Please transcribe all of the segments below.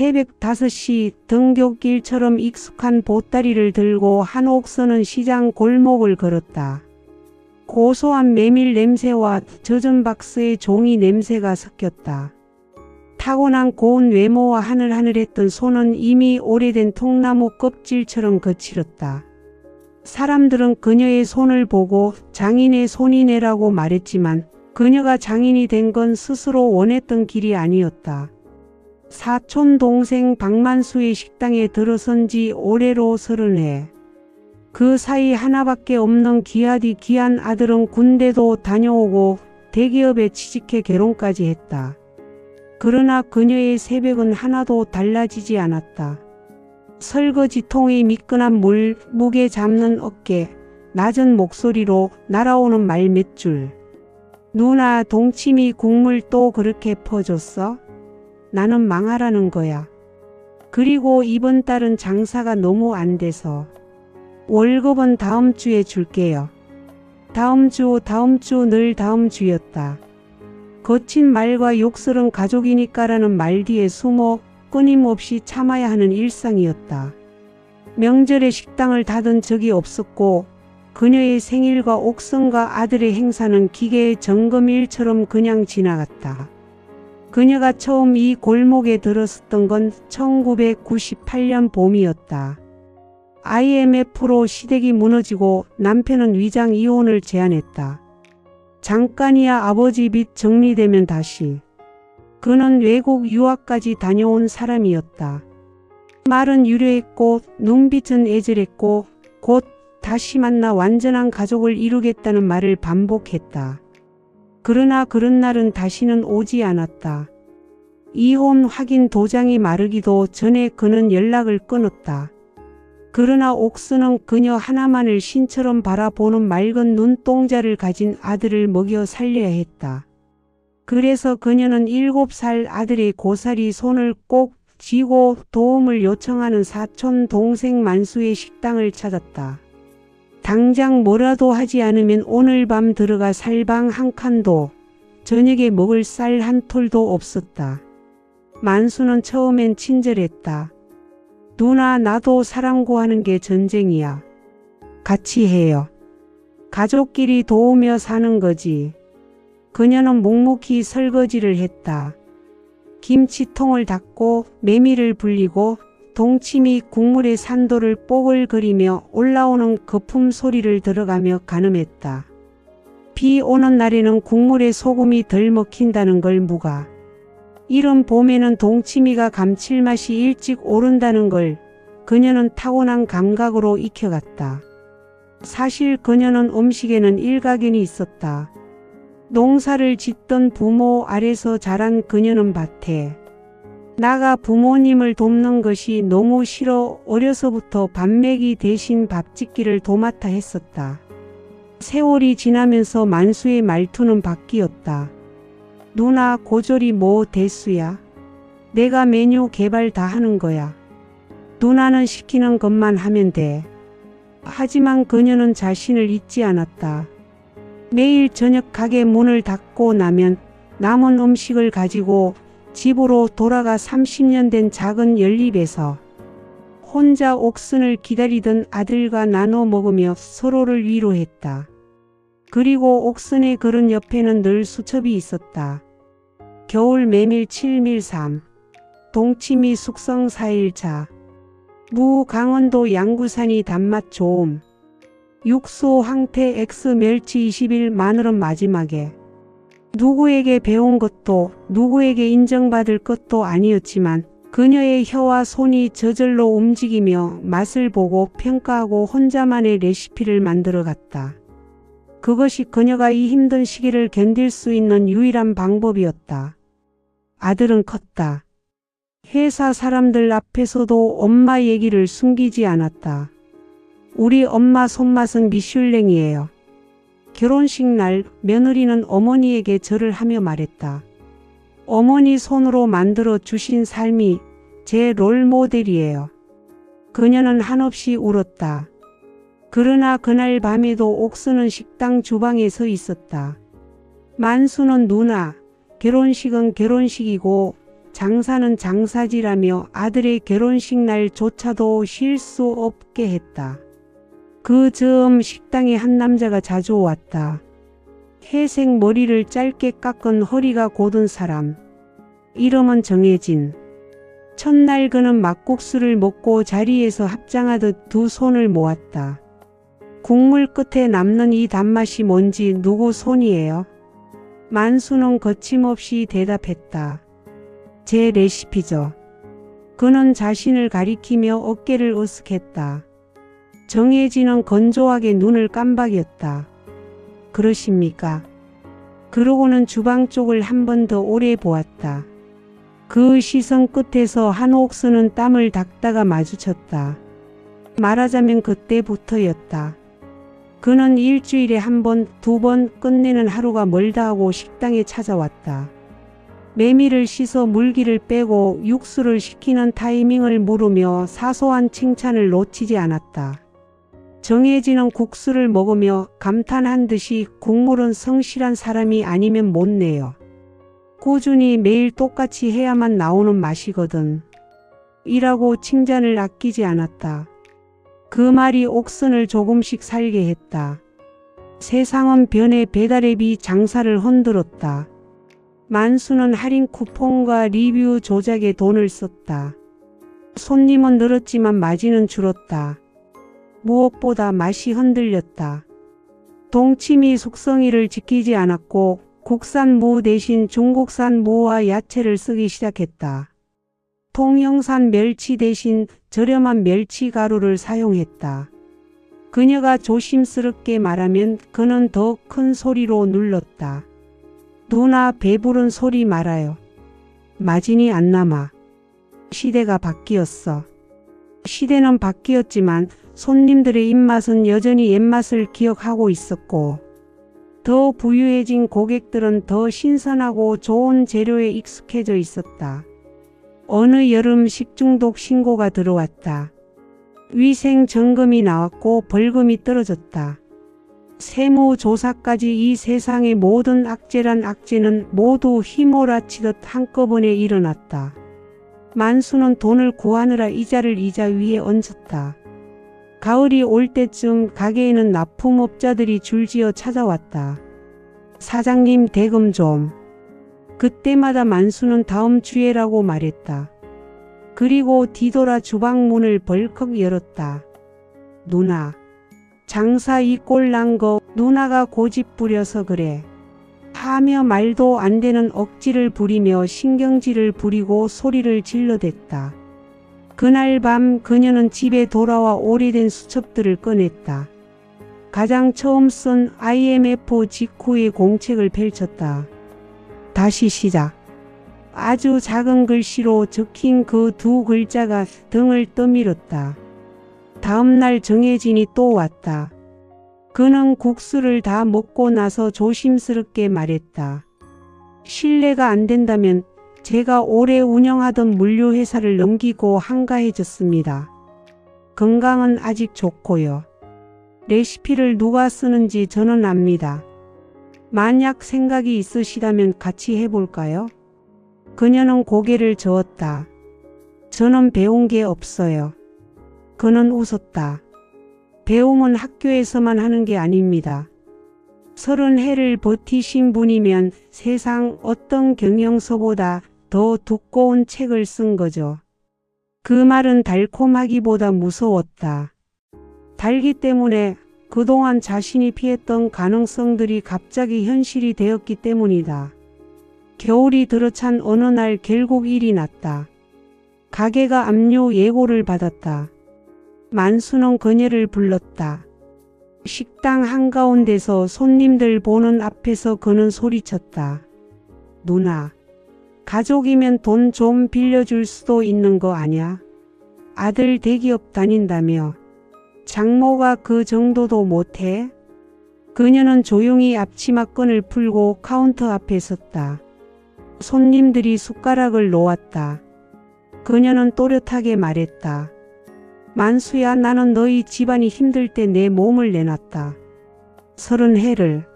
새벽 5시 등굣길처럼 익숙한 보따리를 들고 한옥선은 시장 골목을 걸었다. 고소한 메밀 냄새와 젖은 박스의 종이 냄새가 섞였다. 타고난 고운 외모와 하늘하늘했던 손은 이미 오래된 통나무 껍질처럼 거칠었다. 사람들은 그녀의 손을 보고 장인의 손이네라고 말했지만 그녀가 장인이 된 건 스스로 원했던 길이 아니었다. 사촌 동생 박만수의 식당에 들어선 지 올해로 서른 해. 그 사이 하나밖에 없는 귀하디 귀한 아들은 군대도 다녀오고 대기업에 취직해 결혼까지 했다. 그러나 그녀의 새벽은 하나도 달라지지 않았다. 설거지통의 미끈한 물, 무게 잡는 어깨, 낮은 목소리로 날아오는 말 몇 줄. 누나 동치미 국물 또 그렇게 퍼줬어? 나는 망하라는 거야. 그리고 이번 달은 장사가 너무 안 돼서. 월급은 다음 주에 줄게요. 다음 주, 다음 주, 늘 다음 주였다. 거친 말과 욕설은 가족이니까라는 말 뒤에 숨어 끊임없이 참아야 하는 일상이었다. 명절에 식당을 닫은 적이 없었고 그녀의 생일과 옥선과 아들의 행사는 기계의 점검일처럼 그냥 지나갔다. 그녀가 처음 이 골목에 들었었던 건 1998년 봄이었다. IMF로 시댁이 무너지고 남편은 위장 이혼을 제안했다. 잠깐이야 아버지 빚 정리되면 다시. 그는 외국 유학까지 다녀온 사람이었다. 말은 유려했고 눈빛은 애절했고 곧 다시 만나 완전한 가족을 이루겠다는 말을 반복했다. 그러나 그런 날은 다시는 오지 않았다. 이혼 확인 도장이 마르기도 전에 그는 연락을 끊었다. 그러나 옥수는 그녀 하나만을 신처럼 바라보는 맑은 눈동자를 가진 아들을 먹여 살려야 했다. 그래서 그녀는 일곱 살 아들의 고사리 손을 꼭 쥐고 도움을 요청하는 사촌 동생 만수의 식당을 찾았다. 당장 뭐라도 하지 않으면 오늘 밤 들어가 살방 한 칸도 저녁에 먹을 쌀 한 톨도 없었다. 만수는 처음엔 친절했다. 누나 나도 사람 구하는 게 전쟁이야. 같이 해요. 가족끼리 도우며 사는 거지. 그녀는 묵묵히 설거지를 했다. 김치통을 닦고 메밀을 불리고 동치미 국물의 산도를 뽀글거리며 올라오는 거품 소리를 들어가며 가늠했다. 비 오는 날에는 국물에 소금이 덜 먹힌다는 걸 무가. 이런 봄에는 동치미가 감칠맛이 일찍 오른다는 걸 그녀는 타고난 감각으로 익혀갔다. 사실 그녀는 음식에는 일가견이 있었다. 농사를 짓던 부모 아래서 자란 그녀는 밭에 나가 부모님을 돕는 것이 너무 싫어 어려서부터 밥매기 대신 밥 짓기를 도맡아 했었다. 세월이 지나면서 만수의 말투는 바뀌었다. 누나 고졸이 뭐 대수야? 내가 메뉴 개발 다 하는 거야. 누나는 시키는 것만 하면 돼. 하지만 그녀는 자신을 잊지 않았다. 매일 저녁 가게 문을 닫고 나면 남은 음식을 가지고 집으로 돌아가 30년 된 작은 연립에서 혼자 옥순을 기다리던 아들과 나눠 먹으며 서로를 위로했다. 그리고 옥순의 그릇 옆에는 늘 수첩이 있었다. 겨울 메밀 7밀 3, 동치미 숙성 4일차, 무 강원도 양구산이 단맛 좋음, 육수 황태 X 멸치 20일 마늘은 마지막에 누구에게 배운 것도 누구에게 인정받을 것도 아니었지만 그녀의 혀와 손이 저절로 움직이며 맛을 보고 평가하고 혼자만의 레시피를 만들어 갔다. 그것이 그녀가 이 힘든 시기를 견딜 수 있는 유일한 방법이었다. 아들은 컸다. 회사 사람들 앞에서도 엄마 얘기를 숨기지 않았다. 우리 엄마 손맛은 미슐랭이에요. 결혼식 날 며느리는 어머니에게 절을 하며 말했다. 어머니 손으로 만들어 주신 삶이 제 롤 모델이에요. 그녀는 한없이 울었다. 그러나 그날 밤에도 옥수는 식당 주방에 서 있었다. 만수는 누나, 결혼식은 결혼식이고 장사는 장사지라며 아들의 결혼식 날조차도 쉴 수 없게 했다. 그 즈음 식당에 한 남자가 자주 왔다. 회색 머리를 짧게 깎은 허리가 곧은 사람. 이름은 정혜진. 첫날 그는 막국수를 먹고 자리에서 합장하듯 두 손을 모았다. 국물 끝에 남는 이 단맛이 뭔지 누구 손이에요? 만수는 거침없이 대답했다. 제 레시피죠. 그는 자신을 가리키며 어깨를 으쓱했다. 정혜진은 건조하게 눈을 깜박였다. 그러십니까? 그러고는 주방 쪽을 한 번 더 오래 보았다. 그 시선 끝에서 한옥수는 땀을 닦다가 마주쳤다. 말하자면 그때부터였다. 그는 일주일에 한 번, 두 번 끝내는 하루가 멀다 하고 식당에 찾아왔다. 메밀을 씻어 물기를 빼고 육수를 식히는 타이밍을 물으며 사소한 칭찬을 놓치지 않았다. 정혜진은 국수를 먹으며 감탄한 듯이 국물은 성실한 사람이 아니면 못 내요. 꾸준히 매일 똑같이 해야만 나오는 맛이거든. 이라고 칭찬을 아끼지 않았다. 그 말이 옥선을 조금씩 살게 했다. 세상은 변해 배달앱이 장사를 흔들었다. 만수는 할인 쿠폰과 리뷰 조작에 돈을 썼다. 손님은 늘었지만 마진은 줄었다. 무엇보다 맛이 흔들렸다. 동치미 숙성일을 지키지 않았고 국산 무 대신 중국산 무와 야채를 쓰기 시작했다. 통영산 멸치 대신 저렴한 멸치 가루를 사용했다. 그녀가 조심스럽게 말하면 그는 더 큰 소리로 눌렀다. 누나 배부른 소리 말아요. 마진이 안 남아. 시대가 바뀌었어. 시대는 바뀌었지만 손님들의 입맛은 여전히 옛맛을 기억하고 있었고, 더 부유해진 고객들은 더 신선하고 좋은 재료에 익숙해져 있었다. 어느 여름 식중독 신고가 들어왔다. 위생 점검이 나왔고 벌금이 떨어졌다. 세무 조사까지 이 세상의 모든 악재란 악재는 모두 휘몰아치듯 한꺼번에 일어났다. 만수는 돈을 구하느라 이자를 이자 위에 얹었다. 가을이 올 때쯤 가게에는 납품업자들이 줄지어 찾아왔다. 사장님 대금 좀. 그때마다 만수는 다음 주에라고 말했다. 그리고 뒤돌아 주방 문을 벌컥 열었다. 누나. 장사 이 꼴 난 거 누나가 고집 부려서 그래. 하며 말도 안 되는 억지를 부리며 신경질을 부리고 소리를 질러댔다. 그날 밤 그녀는 집에 돌아와 오래된 수첩들을 꺼냈다. 가장 처음 쓴 IMF 직후의 공책을 펼쳤다. 다시 시작. 아주 작은 글씨로 적힌 그 두 글자가 등을 떠밀었다. 다음날 정혜진이 또 왔다. 그는 국수를 다 먹고 나서 조심스럽게 말했다. 신뢰가 안 된다면 제가 오래 운영하던 물류회사를 넘기고 한가해졌습니다. 건강은 아직 좋고요. 레시피를 누가 쓰는지 저는 압니다. 만약 생각이 있으시다면 같이 해볼까요? 그녀는 고개를 저었다. 저는 배운 게 없어요. 그는 웃었다. 배움은 학교에서만 하는 게 아닙니다. 서른 해를 버티신 분이면 세상 어떤 경영서보다 더 두꺼운 책을 쓴 거죠. 그 말은 달콤하기보다 무서웠다. 달기 때문에 그동안 자신이 피했던 가능성들이 갑자기 현실이 되었기 때문이다. 겨울이 들어찬 어느 날 결국 일이 났다. 가게가 압류 예고를 받았다. 만수는 그녀를 불렀다. 식당 한가운데서 손님들 보는 앞에서 그는 소리쳤다. 누나, 가족이면 돈 좀 빌려줄 수도 있는 거 아냐? 아들 대기업 다닌다며. 장모가 그 정도도 못해? 그녀는 조용히 앞치마끈을 풀고 카운터 앞에 섰다. 손님들이 숟가락을 놓았다. 그녀는 또렷하게 말했다. 만수야 나는 너희 집안이 힘들 때 내 몸을 내놨다. 서른 해를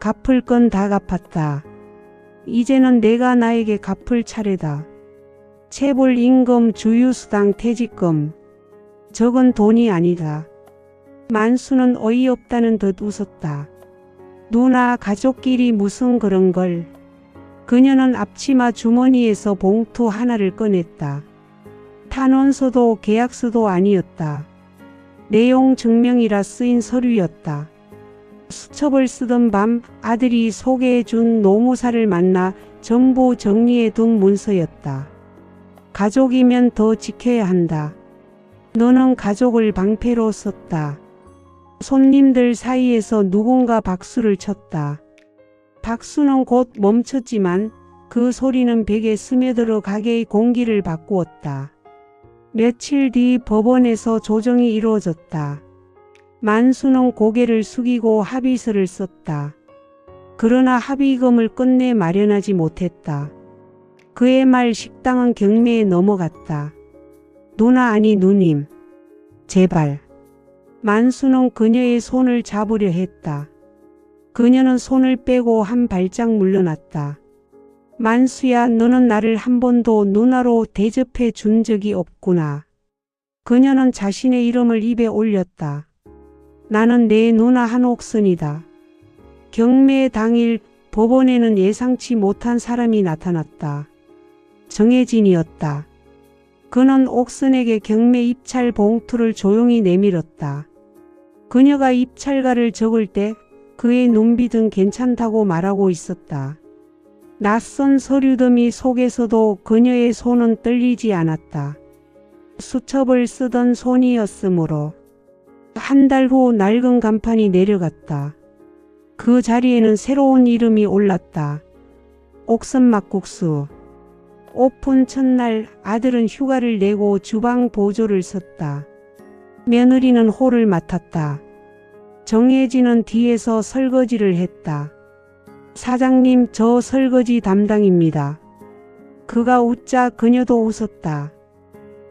갚을 건 다 갚았다. 이제는 내가 나에게 갚을 차례다. 체불 임금 주유수당 퇴직금. 적은 돈이 아니다. 만수는 어이없다는 듯 웃었다. 누나 가족끼리 무슨 그런 걸. 그녀는 앞치마 주머니에서 봉투 하나를 꺼냈다. 탄원서도 계약서도 아니었다. 내용 증명이라 쓰인 서류였다. 수첩을 쓰던 밤 아들이 소개해준 노무사를 만나 전부 정리해둔 문서였다. 가족이면 더 지켜야 한다. 너는 가족을 방패로 썼다. 손님들 사이에서 누군가 박수를 쳤다. 박수는 곧 멈췄지만 그 소리는 벽에 스며들어 가게의 공기를 바꾸었다. 며칠 뒤 법원에서 조정이 이루어졌다. 만수는 고개를 숙이고 합의서를 썼다. 그러나 합의금을 끝내 마련하지 못했다. 그의 말 식당은 경매에 넘어갔다. 누나 아니 누님. 제발. 만수는 그녀의 손을 잡으려 했다. 그녀는 손을 빼고 한 발짝 물러났다. 만수야, 너는 나를 한 번도 누나로 대접해 준 적이 없구나. 그녀는 자신의 이름을 입에 올렸다. 나는 내 누나 한옥선이다. 경매 당일 법원에는 예상치 못한 사람이 나타났다. 정혜진이었다. 그는 옥선에게 경매 입찰 봉투를 조용히 내밀었다. 그녀가 입찰가를 적을 때 그의 눈빛은 괜찮다고 말하고 있었다. 낯선 서류더미 속에서도 그녀의 손은 떨리지 않았다. 수첩을 쓰던 손이었으므로 한 달 후 낡은 간판이 내려갔다. 그 자리에는 새로운 이름이 올랐다. 옥선막국수. 오픈 첫날 아들은 휴가를 내고 주방 보조를 섰다. 며느리는 홀을 맡았다. 정혜진은 뒤에서 설거지를 했다. 사장님, 저 설거지 담당입니다. 그가 웃자 그녀도 웃었다.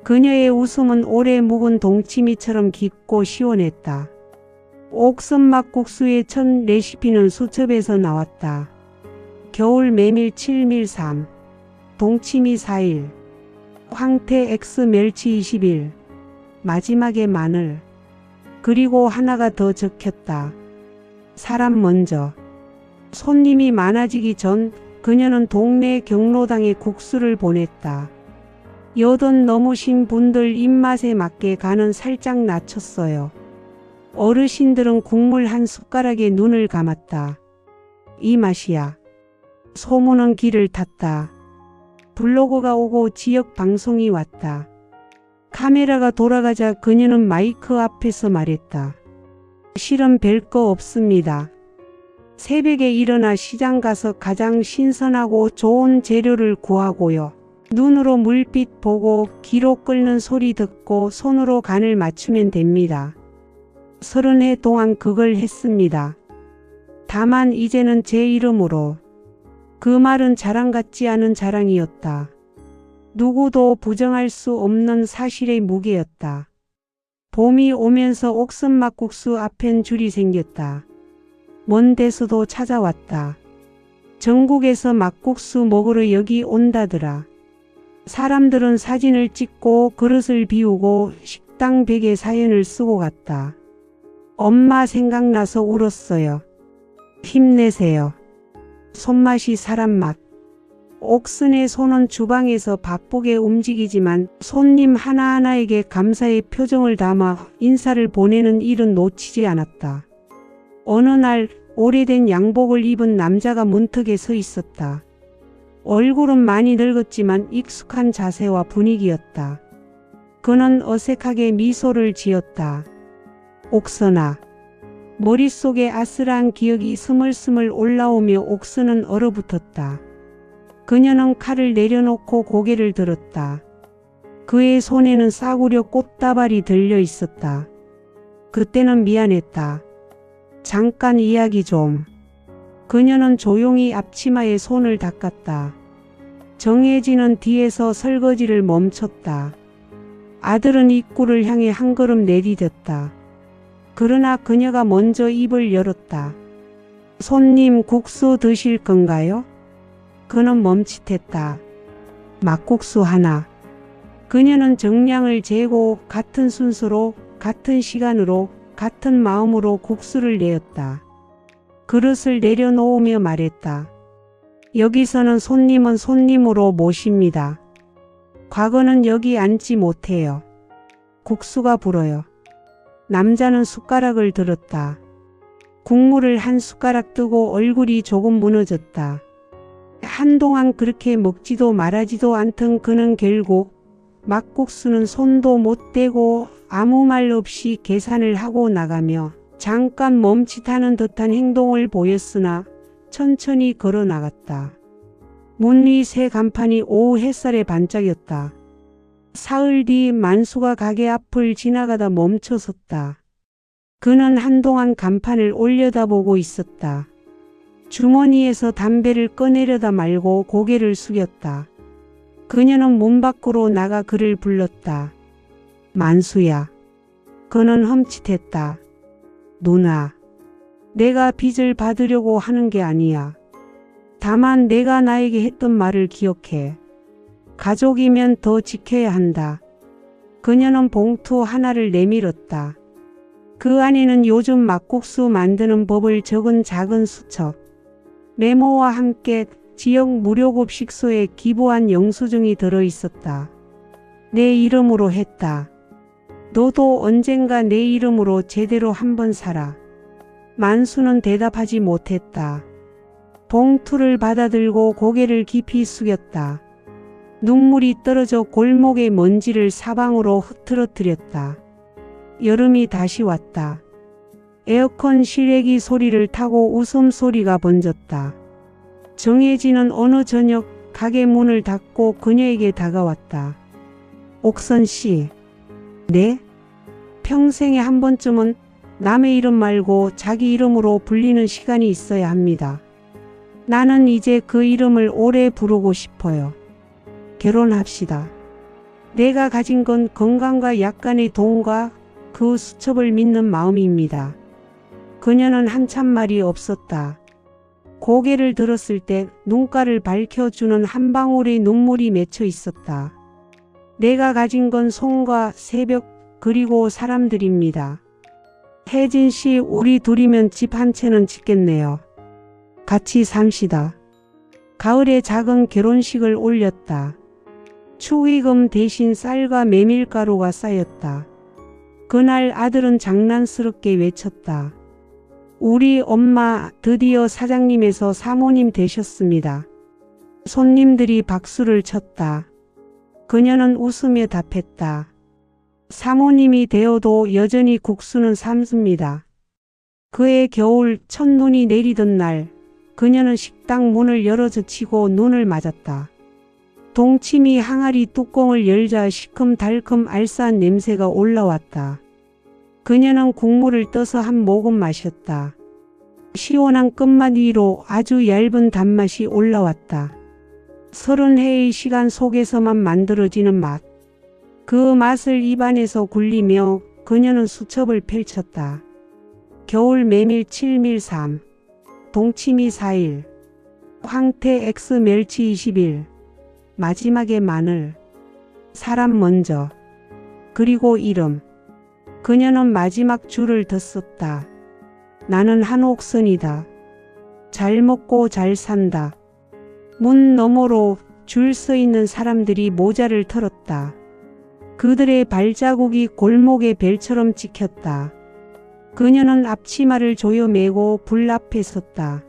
그녀의 웃음은 오래 묵은 동치미처럼 깊고 시원했다. 옥선막국수의 첫 레시피는 수첩에서 나왔다. 겨울 메밀 7밀 3, 동치미 4일, 황태 X 멸치 21, 마지막에 마늘, 그리고 하나가 더 적혔다. 사람 먼저. 손님이 많아지기 전 그녀는 동네 경로당에 국수를 보냈다. 여든 넘으신 분들 입맛에 맞게 간은 살짝 낮췄어요. 어르신들은 국물 한 숟가락에 눈을 감았다. 이 맛이야. 소문은 길을 탔다. 블로그가 오고 지역 방송이 왔다. 카메라가 돌아가자 그녀는 마이크 앞에서 말했다. 실은 별거 없습니다. 새벽에 일어나 시장 가서 가장 신선하고 좋은 재료를 구하고요. 눈으로 물빛 보고 귀로 끓는 소리 듣고 손으로 간을 맞추면 됩니다. 서른 해 동안 그걸 했습니다. 다만 이제는 제 이름으로. 그 말은 자랑 같지 않은 자랑이었다. 누구도 부정할 수 없는 사실의 무게였다. 봄이 오면서 옥선막국수 앞엔 줄이 생겼다. 먼 데서도 찾아왔다. 전국에서 막국수 먹으러 여기 온다더라. 사람들은 사진을 찍고 그릇을 비우고 식당 벽에 사연을 쓰고 갔다. 엄마 생각나서 울었어요. 힘내세요. 손맛이 사람 맛. 옥슨의 손은 주방에서 바쁘게 움직이지만 손님 하나하나에게 감사의 표정을 담아 인사를 보내는 일은 놓치지 않았다. 어느 날 오래된 양복을 입은 남자가 문턱에 서 있었다. 얼굴은 많이 늙었지만 익숙한 자세와 분위기였다. 그는 어색하게 미소를 지었다. 옥선아. 머릿속에 아슬한 기억이 스물스물 올라오며 옥선은 얼어붙었다. 그녀는 칼을 내려놓고 고개를 들었다. 그의 손에는 싸구려 꽃다발이 들려 있었다. 그때는 미안했다. 잠깐 이야기 좀. 그녀는 조용히 앞치마에 손을 닦았다. 정혜진은 뒤에서 설거지를 멈췄다. 아들은 입구를 향해 한 걸음 내디뎠다. 그러나 그녀가 먼저 입을 열었다. 손님 국수 드실 건가요? 그는 멈칫했다. 막국수 하나. 그녀는 정량을 재고 같은 순서로 같은 시간으로 같은 마음으로 국수를 내었다. 그릇을 내려놓으며 말했다. 여기서는 손님은 손님으로 모십니다. 과거는 여기 앉지 못해요. 국수가 불어요. 남자는 숟가락을 들었다. 국물을 한 숟가락 뜨고 얼굴이 조금 무너졌다. 한동안 그렇게 먹지도 말하지도 않던 그는 결국 막국수는 손도 못 대고 아무 말 없이 계산을 하고 나가며 잠깐 멈칫하는 듯한 행동을 보였으나 천천히 걸어 나갔다. 문위새 간판이 오후 햇살에 반짝였다. 사흘 뒤 만수가 가게 앞을 지나가다 멈춰섰다. 그는 한동안 간판을 올려다보고 있었다. 주머니에서 담배를 꺼내려다 말고 고개를 숙였다. 그녀는 문 밖으로 나가 그를 불렀다. 만수야. 그는 흠칫했다. 누나. 내가 빚을 받으려고 하는 게 아니야. 다만 내가 나에게 했던 말을 기억해. 가족이면 더 지켜야 한다. 그녀는 봉투 하나를 내밀었다. 그 안에는 요즘 막국수 만드는 법을 적은 작은 수첩. 메모와 함께 지역 무료급식소에 기부한 영수증이 들어 있었다. 내 이름으로 했다. 너도 언젠가 내 이름으로 제대로 한번 살아. 만수는 대답하지 못했다. 봉투를 받아들고 고개를 깊이 숙였다. 눈물이 떨어져 골목의 먼지를 사방으로 흐트러뜨렸다. 여름이 다시 왔다. 에어컨 실외기 소리를 타고 웃음소리가 번졌다. 정혜진은 어느 저녁 가게 문을 닫고 그녀에게 다가왔다. 옥선 씨. 네? 평생에 한 번쯤은 남의 이름 말고 자기 이름으로 불리는 시간이 있어야 합니다. 나는 이제 그 이름을 오래 부르고 싶어요. 결혼합시다. 내가 가진 건 건강과 약간의 돈과 그 수첩을 믿는 마음입니다. 그녀는 한참 말이 없었다. 고개를 들었을 때 눈가를 밝혀주는 한 방울의 눈물이 맺혀 있었다. 내가 가진 건 손과 새벽 그리고 사람들입니다. 혜진 씨, 우리 둘이면 집 한 채는 짓겠네요. 같이 삽시다. 가을에 작은 결혼식을 올렸다. 축의금 대신 쌀과 메밀가루가 쌓였다. 그날 아들은 장난스럽게 외쳤다. 우리 엄마 드디어 사장님에서 사모님 되셨습니다. 손님들이 박수를 쳤다. 그녀는 웃으며 답했다. 사모님이 되어도 여전히 국수는 삶습니다. 그해 겨울 첫눈이 내리던 날 그녀는 식당 문을 열어 젖히고 눈을 맞았다. 동치미 항아리 뚜껑을 열자 시큼달큼 알싸한 냄새가 올라왔다. 그녀는 국물을 떠서 한 모금 마셨다. 시원한 끝맛 위로 아주 얇은 단맛이 올라왔다. 서른 해의 시간 속에서만 만들어지는 맛. 그 맛을 입안에서 굴리며 그녀는 수첩을 펼쳤다. 겨울 메밀 7밀 3, 동치미 4일, 황태 X 멸치 21, 마지막에 마늘, 사람 먼저, 그리고 이름. 그녀는 마지막 줄을 더 썼다. 나는 한옥선이다. 잘 먹고 잘 산다. 문 너머로 줄 서 있는 사람들이 모자를 털었다. 그들의 발자국이 골목의 벨처럼 찍혔다. 그녀는 앞치마를 조여 매고 불 앞에 섰다.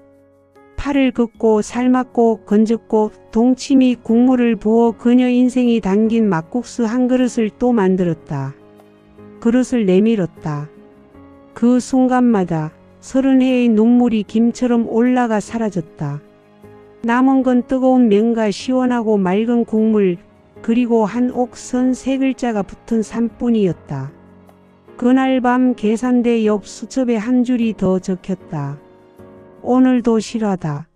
팔을 긋고 삶았고 건졌고 동치미 국물을 부어 그녀 인생이 담긴 막국수 한 그릇을 또 만들었다. 그릇을 내밀었다. 그 순간마다 서른 해의 눈물이 김처럼 올라가 사라졌다. 남은 건 뜨거운 면과 시원하고 맑은 국물 그리고 한 옥선 세 글자가 붙은 산뿐이었다. 그날 밤 계산대 옆 수첩에 한 줄이 더 적혔다. 오늘도 실하다.